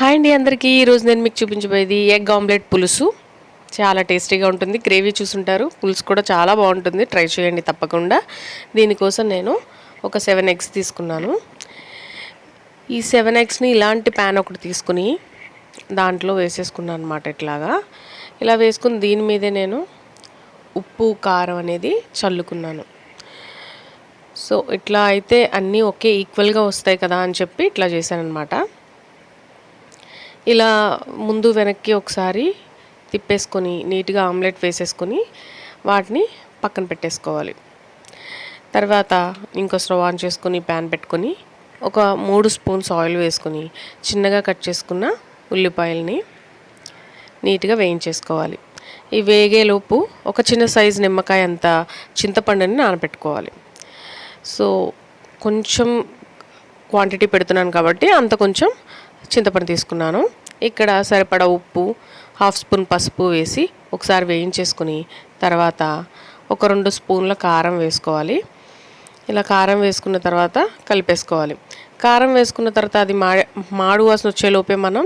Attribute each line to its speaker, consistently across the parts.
Speaker 1: Hi అండి అందరికీ. ఈరోజు నేను మీకు చూపించబోయేది ఎగ్ ఆమ్లెట్ పులుసు. చాలా టేస్టీగా ఉంటుంది. గ్రేవీ చూసుంటారు. పులుసు కూడా చాలా బాగుంటుంది. ట్రై చేయండి తప్పకుండా. దీనికోసం నేను ఒక సెవెన్ ఎగ్స్ తీసుకున్నాను. ఈ సెవెన్ ఎగ్స్ని ఇలాంటి ప్యాన్ ఒకటి తీసుకుని దాంట్లో వేసేసుకున్నాను అనమాట ఇట్లాగా. ఇలా వేసుకుని దీని మీదే నేను ఉప్పు కారం అనేది చల్లుకున్నాను. సో ఇట్లా అయితే అన్నీ ఒకే ఈక్వల్గా వస్తాయి కదా అని చెప్పి ఇట్లా చేశాను అనమాట ఇలా ముందు వెనక్కి ఒకసారి తిప్పేసుకొని నీట్గా ఆమ్లెట్ వేసేసుకొని వాటిని పక్కన పెట్టేసుకోవాలి. తర్వాత ఇంకో స్టవ్ ఆన్ చేసుకొని ప్యాన్ పెట్టుకొని ఒక మూడు స్పూన్స్ ఆయిల్ వేసుకొని చిన్నగా కట్ చేసుకున్న ఉల్లిపాయల్ని నీట్గా వేయించేసుకోవాలి. ఈ వేగేలోపు ఒక చిన్న సైజు నిమ్మకాయ అంత చింతపండుని నానబెట్టుకోవాలి. సో కొంచెం క్వాంటిటీ పెడుతున్నాను కాబట్టి అంత కొంచెం చింతపండు తీసుకున్నాను. ఇక్కడ సరిపడా ఉప్పు హాఫ్ స్పూన్ పసుపు వేసి ఒకసారి వేయించేసుకుని తర్వాత ఒక రెండు స్పూన్ల కారం వేసుకోవాలి. ఇలా కారం వేసుకున్న తర్వాత కలిపేసుకోవాలి. కారం వేసుకున్న తర్వాత అది మా మాడు వాసన వచ్చేలోపే మనం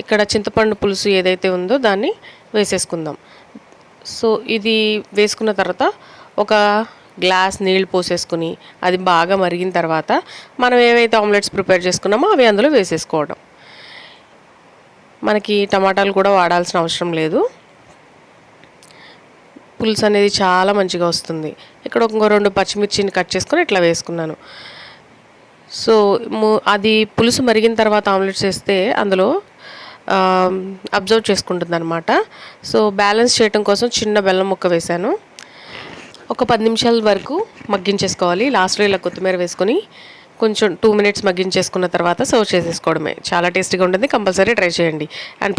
Speaker 1: ఇక్కడ చింతపండు పులుసు ఏదైతే ఉందో దాన్ని వేసేసుకుందాం. సో ఇది వేసుకున్న తర్వాత ఒక గ్లాస్ నీళ్ళు పోసేసుకుని అది బాగా మరిగిన తర్వాత మనం ఏవైతే ఆమ్లెట్స్ ప్రిపేర్ చేసుకున్నామో అవి అందులో వేసేసుకోవడం. మనకి టమాటాలు కూడా వాడాల్సిన అవసరం లేదు. పులుసు అనేది చాలా మంచిగా వస్తుంది. ఇక్కడ ఒక రెండు పచ్చిమిర్చిని కట్ చేసుకొని ఇట్లా వేసుకున్నాను. సో ము- అది పులుసు మరిగిన తర్వాత ఆమ్లెట్స్ వేస్తే అందులో అబ్జర్వ్ చేసుకుంటుంది అనమాట సో బ్యాలెన్స్ చేయడం కోసం చిన్న బెల్లం ముక్క వేశాను. ఒక పది నిమిషాల వరకు మగ్గించేసుకోవాలి. లాస్ట్లో ఇలా కొత్తిమీర వేసుకొని కొంచెం టూ మినిట్స్ మగ్గించేసుకున్న తర్వాత సర్వ్ చేసేసుకోవడమే. చాలా టేస్టీగా ఉంటుంది. కంపల్సరీ ట్రై చేయండి. అండ్